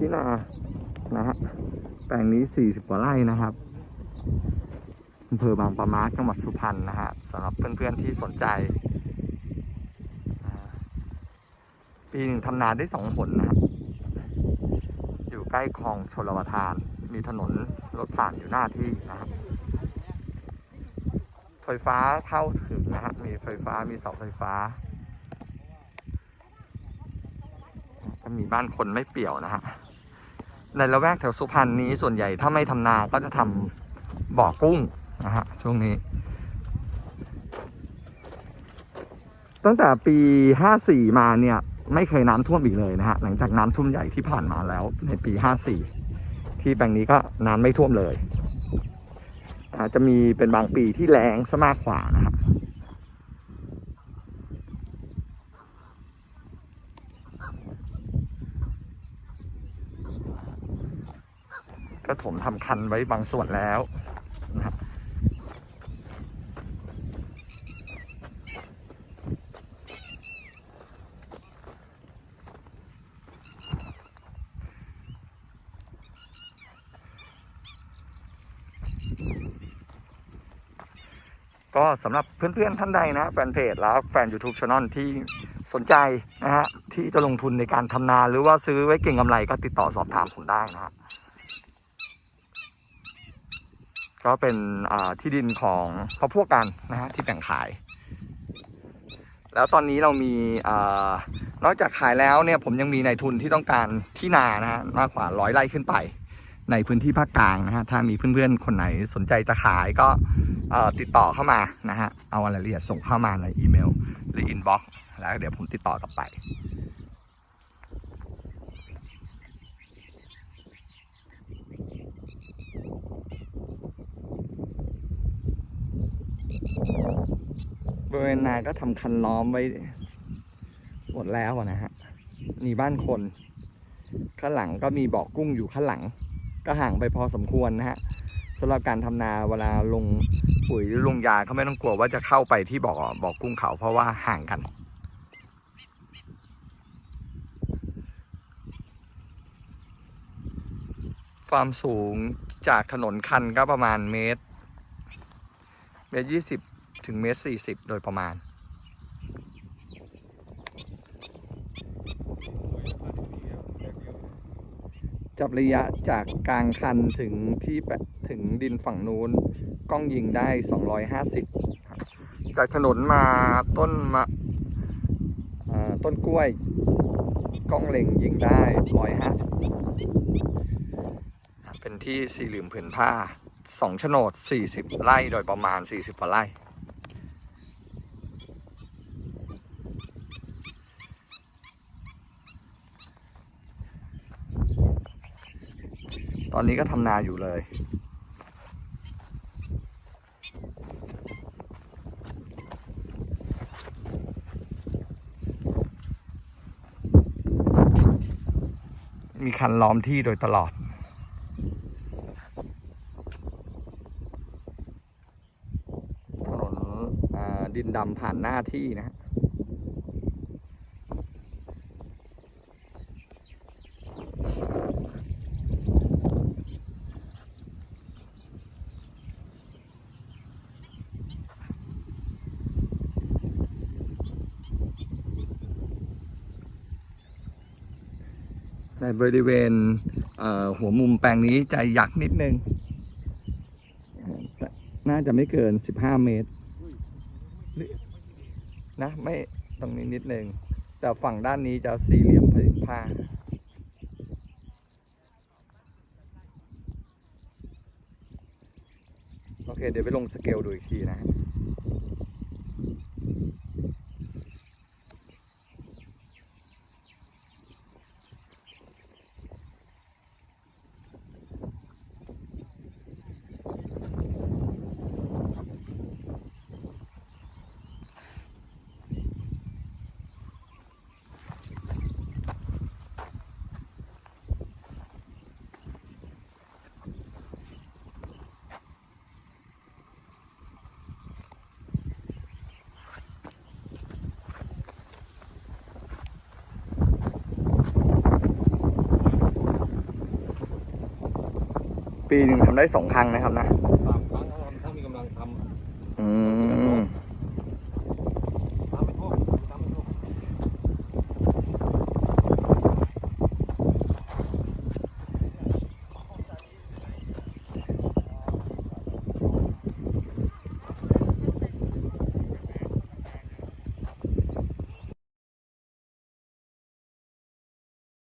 ที่นานะฮะแปลงนี้ 40 กว่าไร่นะครับอำเภอบางปะมาจังหวัดสุพรรณนะฮะสำหรับเพื่อนๆที่สนใจ ปีหนึ่งทำนาได้สองผลนะครับ อยู่ใกล้คลองชลประทาน มีถนนรถผ่านอยู่หน้าที่นะครับไฟฟ้าเข้าถึงนะฮะมีไฟฟ้ามีเสาไฟฟ้าก็มีบ้านคนไม่เปี่ยวนะฮะ ในละแวกแถวสุพรรณนี้ส่วนใหญ่ถ้าไม่ทำนาก็จะทำบ่อกุ้งนะฮะช่วงนี้ ตั้งแต่ปี 54 มาเนี่ย ไม่เคยน้ำท่วมอีกเลยนะฮะหลังจากน้ำท่วมใหญ่ที่ผ่านมาแล้วในปี 54 ที่แปลงนี้ก็น้ำไม่ท่วมเลยอาจจะมีเป็นบางปีที่แรงซะมากกว่านะฮะ ก็ถมทำคันไว้บางส่วนแล้วนะฮะก็สำหรับเพื่อนๆท่านใดนะแฟนเพจแล้วแฟน YouTube Channel ที่สนใจนะฮะที่จะลงทุนในการทำนาหรือว่าซื้อไว้เก่งกำไรก็ติดต่อสอบถามผมได้นะฮะ ก็เป็นที่ดินของพ่อพวกกันนะฮะที่แบ่งขาย แล้วตอนนี้เรามีอนอกจากขายแล้วเนี่ยผมยังมีนายทุนที่ต้องการที่นานะฮะมากกว่าร้อยไร่ขึ้นไป ในพื้นที่ภาคกลางนะฮะถ้ามีเพื่อนๆคนไหนสนใจจะขายก็ติดต่อเข้ามานะฮะเอารายละเอียดส่งเข้ามาในอีเมล หรืออินบ็อกซ์แล้วเดี๋ยวผมติดต่อกลับไป บริเวณนาก็ทำคันล้อมไว้หมดแล้วอะนะฮะมีบ้านคน ข้างหลังก็มีบ่อกุ้งอยู่ข้างหลัง ก็ห่างไปพอสมควรนะฮะสำหรับการทำนาเวลาลงปุ๋ยหรือลงยาก็ไม่ต้องกลัวว่าจะเข้าไปที่บ่อบ่อกุ้งเขาเพราะว่าห่างกันความสูงจากถนนคันก็ประมาณเมตร เมตรยี่สิบถึงเมตรสี่สิบโดยประมาณ จับระยะจากกลางคันถึงที่แปะถึงดินฝั่งนู้น กล้องยิงได้ 250 จากถนนมาต้นมะเอ่อต้นกล้วย กล้องเล็งยิงได้ 150ครับเป็นที่สี่เหลี่ยมผืนผ้า สองโฉนด40ไร่โดยประมาณ40กว่าไร่ ตอนนี้ก็ทำนาอยู่เลยมีคันล้อมที่โดยตลอด ถนนอ่า ดินดำผ่านหน้าที่นะฮะในบริเวณเหัวมุมแปลงนี้จะยักนิดนึง น่าจะไม่เกิน 15 เมตร นะไม่ตรงนี้นิดนึงแต่ฝั่งด้านนี้จะสี่เหลี่ยมผืนผ้า โอเค เดี๋ยวไปลงสเกลดูอีกทีนะฮะ ปีหนึ่งทำได้สองครั้งนะครับนะ